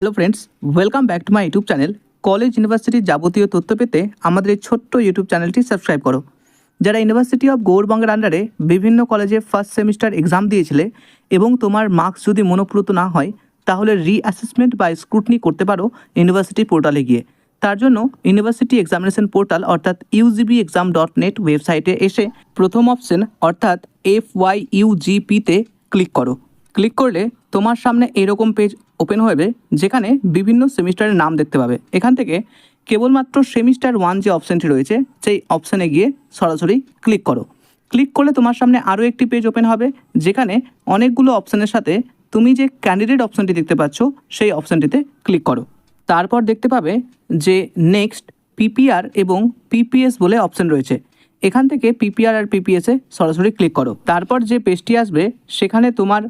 Hello friends welcome back to my YouTube channel college ইউনিভার্সিটির যাবতীয় তথ্য পেতে আমাদের এই ছোট্ট ইউটিউব চ্যানেলটি সাবস্ক্রাইব করো। যারা ইউনিভার্সিটি অফ গৌরবঙ্গের আন্ডারে বিভিন্ন কলেজে ফার্স্ট সেমিস্টার এক্সাম দিয়েছিলে এবং তোমার মার্কস যদি মনোপ্রত না হয়, তাহলে রিঅ্যাসেসমেন্ট বা স্ক্রুটনি করতে পারো ইউনিভার্সিটি পোর্টালে গিয়ে। তার জন্য ইউনিভার্সিটি এক্সামিনেশন পোর্টাল অর্থাৎ ইউজিবি এক্সাম ডট নেট ওয়েবসাইটে এসে প্রথম অপশন অর্থাৎ এফ ওয়াই ইউজিপিতে ক্লিক করো। ক্লিক করলে তোমার সামনে এরকম পেজ ওপেন হবে যেখানে বিভিন্ন সেমিস্টারের নাম দেখতে পাবে। এখান থেকে কেবলমাত্র সেমিস্টার ওয়ান যে অপশানটি রয়েছে, সেই অপশানে গিয়ে সরাসরি ক্লিক করো। ক্লিক করলে তোমার সামনে আরও একটি পেজ ওপেন হবে, যেখানে অনেকগুলো অপশানের সাথে তুমি যে ক্যান্ডিডেট অপশানটি দেখতে পাচ্ছ, সেই অপশানটিতে ক্লিক করো। তারপর দেখতে পাবে যে নেক্সট পিপিআর এবং পিপিএস বলে অপশন রয়েছে। এখান থেকে পিপিআর আর পিপিএসে সরাসরি ক্লিক করো। তারপর যে পেজটি আসবে, সেখানে তোমার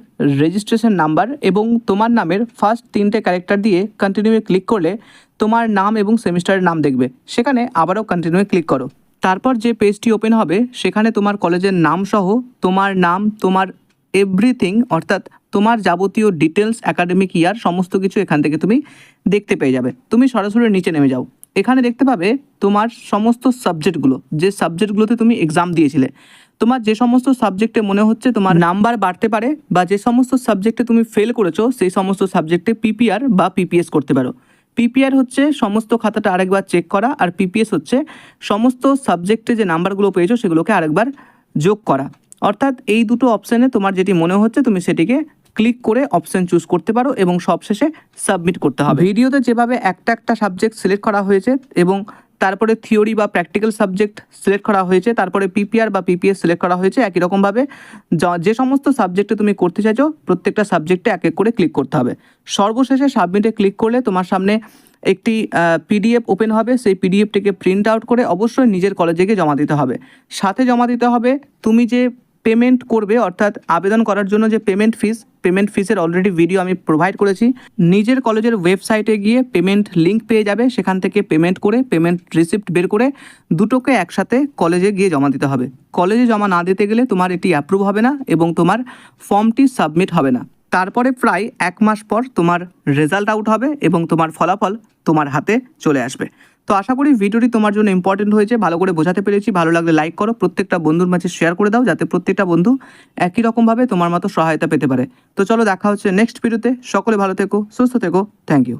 রেজিস্ট্রেশন নাম্বার এবং তোমার নামের ফার্স্ট তিনটে ক্যারেক্টার দিয়ে কন্টিনিউয়ে ক্লিক করলে তোমার নাম এবং সেমিস্টারের নাম দেখবে। সেখানে আবারও কন্টিনিউয়ে ক্লিক করো। তারপর যে পেজটি ওপেন হবে, সেখানে তোমার কলেজের নাম সহ তোমার নাম, তোমার এভরিথিং অর্থাৎ তোমার যাবতীয় ডিটেলস একাডেমিক ইয়ার সমস্ত কিছু এখান থেকে তুমি দেখতে পেয়ে যাবে। তুমি সরাসরি নিচে নেমে যাও। এখানে দেখতে পাবে তোমার সমস্ত সাবজেক্টগুলো যে সাবজেক্টগুলোতে তুমি এক্সাম দিয়েছিলে, তোমার যে সমস্ত সাবজেক্টে মনে হচ্ছে তোমার নাম্বার বাড়তে পারে বা যে সমস্ত সাবজেক্টে তুমি ফেল করেছ, সেই সমস্ত সাবজেক্টে পিপিআর বা পিপিএস করতে পারো। পিপিআর হচ্ছে সমস্ত খাতাটা আরেকবার চেক করা আর পিপিএস হচ্ছে সমস্ত সাবজেক্টে যে নাম্বারগুলো পেয়েছ, সেগুলোকে আরেকবার যোগ করা। অর্থাৎ এই দুটো অপশানে তোমার যেটি মনে হচ্ছে, তুমি সেটিকে ক্লিক করে অপশন চুজ করতে পারো এবং সবশেষে সাবমিট করতে হবে। ভিডিওতে যেভাবে একটা একটা সাবজেক্ট সিলেক্ট করা হয়েছে এবং তারপরে থিওরি বা প্র্যাকটিক্যাল সাবজেক্ট সিলেক্ট করা হয়েছে, তারপরে পিপিআর বা পিপিএস সিলেক্ট করা হয়েছে, একই রকমভাবে যে সমস্ত সাবজেক্টে তুমি করতে চাইছো, প্রত্যেকটা সাবজেক্টে এক এক করে ক্লিক করতে হবে। সর্বশেষে সাবমিটে ক্লিক করলে তোমার সামনে একটি পিডিএফ ওপেন হবে, সেই পিডিএফটিকে প্রিন্ট আউট করে অবশ্যই নিজের কলেজে গিয়ে জমা দিতে হবে। সাথে জমা দিতে হবে, তুমি যে পেমেন্ট করবে, অর্থাৎ আবেদন করার জন্য যে পেমেন্ট ফিস পেমেন্ট ফিসের অলরেডি ভিডিও আমি প্রোভাইড করেছি। নিজের কলেজের ওয়েবসাইটে গিয়ে পেমেন্ট লিঙ্ক পেয়ে যাবে, সেখান থেকে পেমেন্ট করে পেমেন্ট রিসিপ্ট বের করে দুটোকে একসাথে কলেজে গিয়ে জমা দিতে হবে। কলেজে জমা না দিতে গেলে তোমার এটি অ্যাপ্রুভ হবে না এবং তোমার ফর্মটি সাবমিট হবে না। তারপরে প্রায় এক মাস পর তোমার রেজাল্ট আউট হবে এবং তোমার ফলাফল তোমার হাতে চলে আসবে। তো আশা করি ভিডিওটি তোমার জন্য ইম্পর্টেন্ট হয়েছে। ভালো করে বোঝাতে পেরেছি। ভালো লাগলে লাইক করো। প্রত্যেকটা বন্ধুর মাঝে শেয়ার করে দাও যাতে প্রত্যেকটা বন্ধু একই রকমভাবে তোমার মতো সহায়তা পেতে পারে। তো চলো দেখা হচ্ছে নেক্সট ভিডিওতে সকলে ভালো থেকো, সুস্থ থেকো। Thank you